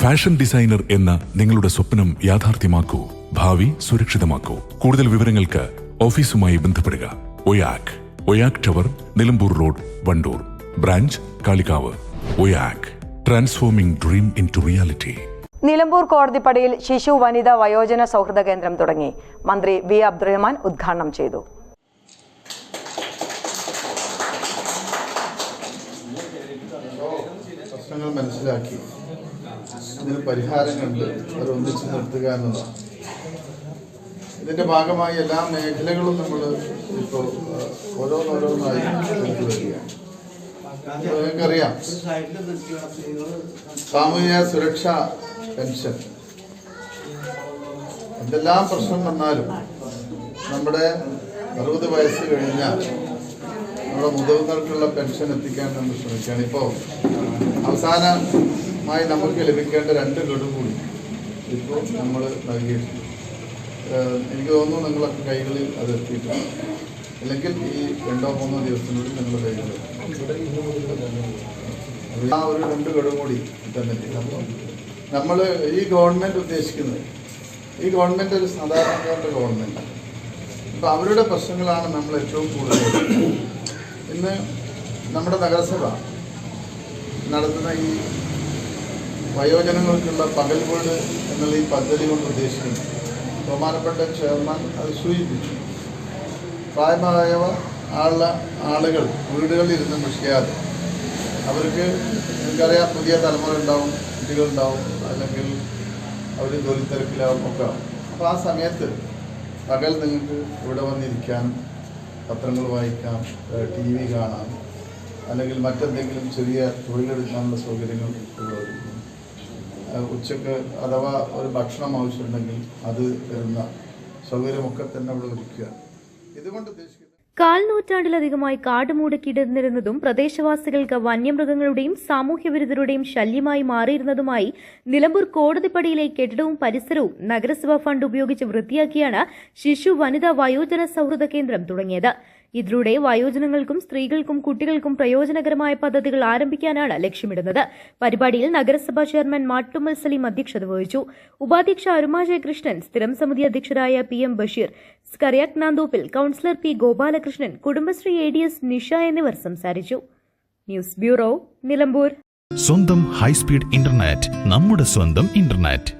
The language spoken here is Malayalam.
ഫാഷൻ ഡിസൈനർ എന്ന നിങ്ങളുടെ സ്വപ്നം യാഥാർത്ഥ്യമാക്കൂ ഭാവി സുരക്ഷിതമാക്കൂ. കൂടുതൽ വിവരങ്ങൾക്ക് ഓഫീസുമായി ബന്ധപ്പെടുക. Oyak Oyak tower Nilambur road Wandoor. Branch Kalikavu. Oyak transforming dream into reality Nilambur കോടതിപ്പടിയിൽ ശിശു വനിതാ വയോജന സൗഹൃദ കേന്ദ്രം തുടങ്ങി. മന്ത്രി വി അബ്ദുറഹ്മാൻ ഉദ്ഘാടനം ചെയ്തു. പ്രശ്നങ്ങൾ മനസ്സിലാക്കി. ഇതിന് പരിഹാരം കണ്ട് അത് ഒന്നിച്ച് നിർത്തുക എന്നതാണ്. ഇതിന്റെ ഭാഗമായി എല്ലാ മേഖലകളും നമ്മൾ ഇപ്പോൾ ഓരോന്നോരോന്നായി എടുത്തു വരികയാണ്. അപ്പോൾ നിങ്ങൾക്കറിയാം. സാമൂഹിക സുരക്ഷ പെൻഷൻ. എന്തെല്ലാം പ്രശ്നം വന്നാലും നമ്മുടെ അറുപത് വയസ്സ് കഴിഞ്ഞാൽ നമ്മുടെ മുതിർന്നവർക്കുള്ള പെൻഷൻ എത്തിക്കാൻ നമ്മൾ ശ്രമിക്കുകയാണ്. ഇപ്പോൾ അവസാനമായി നമുക്ക് ലഭിക്കേണ്ട രണ്ട് ഗഡു കൂടി ഇപ്പോൾ നമ്മൾ നൽകിയിട്ടുണ്ട്. എനിക്ക് തോന്നുന്നു നിങ്ങളൊക്കെ കൈകളിൽ അത് എത്തിയിട്ടുണ്ട്. അല്ലെങ്കിൽ ഈ രണ്ടോ മൂന്നോ ദിവസത്തിനുള്ളിൽ നിങ്ങളുടെ കൈകളിൽ ആ ഒരു രണ്ട് ഗഡു കൂടി തന്നെ നമ്മൾ ഈ ഗവൺമെന്റ് ഉദ്ദേശിക്കുന്നത് ഈ ഗവൺമെന്റ് ഒരു സാധാരണക്കാരുടെ ഗവൺമെന്റ് അപ്പോൾ അവരുടെ പ്രശ്നങ്ങളാണ് നമ്മൾ ഏറ്റവും കൂടുതൽ ഇന്ന് നമ്മുടെ നഗരസഭ നടത്തുന്ന ഈ വയോജനങ്ങൾക്കുള്ള പകൽ വീട് എന്നുള്ള ഈ പദ്ധതി കൊണ്ട് ഉദ്ദേശിക്കുന്നു. ബഹുമാനപ്പെട്ട ചെയർമാൻ അത് സൂചിപ്പിച്ചു. പ്രായമായവ ആളുള്ള ആളുകൾ വീടുകളിൽ ഇരുന്ന് മുഷിയാതെ അവർക്ക് നിങ്ങൾക്കറിയാം പുതിയ തലമുറ ഉണ്ടാവും കുട്ടികളുണ്ടാവും അല്ലെങ്കിൽ അവർ ജോലി തിരക്കിലാവും ഒക്കെ. അപ്പോൾ ആ സമയത്ത് പകൽ നിങ്ങൾക്ക് ഇവിടെ വന്നിരിക്കാൻ പത്രങ്ങൾ വായിക്കാം ടി വി കാണാം അല്ലെങ്കിൽ മറ്റെന്തെങ്കിലും ചെറിയ തൊഴിലെടുക്കാനുള്ള സൗകര്യങ്ങൾ ഇവിടെ ഉച്ചയ്ക്ക് അഥവാ ഒരു ഭക്ഷണം ആവശ്യമുണ്ടെങ്കിൽ അത് തരുന്ന സൗകര്യമൊക്കെ തന്നെ അവിടെ ഒരുക്കുക. ഇതുകൊണ്ട് ഉദ്ദേശിക്കുന്നത് കാൽ നൂറ്റാണ്ടിലധികമായി കാട് മൂടക്കിടന്നിരുന്നതും പ്രദേശവാസികൾക്ക് വന്യമൃഗങ്ങളുടെയും സാമൂഹ്യവിരുദ്ധരുടെയും ശല്യമായി മാറിയിരുന്നതുമായി നിലമ്പൂർ കോടതിപ്പടിയിലെ കെട്ടിടവും പരിസരവും നഗരസഭാ ഫണ്ട് ഉപയോഗിച്ച് വൃത്തിയാക്കിയാണ് ശിശു വനിതാ വയോജന സൗഹൃദ കേന്ദ്രം തുടങ്ങിയത്. ഇതിലൂടെ വയോജനങ്ങൾക്കും സ്ത്രീകൾക്കും കുട്ടികൾക്കും പ്രയോജനകരമായ പദ്ധതികൾ ആരംഭിക്കാനാണ് ലക്ഷ്യമിടുന്നത്. പരിപാടിയിൽ നഗരസഭാ ചെയർമാൻ മാട്ടുമ്മൽ സലീം അധ്യക്ഷത വഹിച്ചു. ഉപാധ്യക്ഷ അരുമ ജയകൃഷ്ണൻ സ്ഥിരം സമിതി അധ്യക്ഷരായ പി എം ബഷീർ സ്കറിയാക് നാന്തോപ്പിൽ councillor P Gopalakrishnan Kudumbashree A D S Nisha എന്നിവർ സംസാരിച്ചു. News bureau Nilambur. സ്വന്തം ഹൈസ്പീഡ് ഇന്റർനെറ്റ് നമ്മുടെ സ്വന്തം ഇന്റർനെറ്റ്.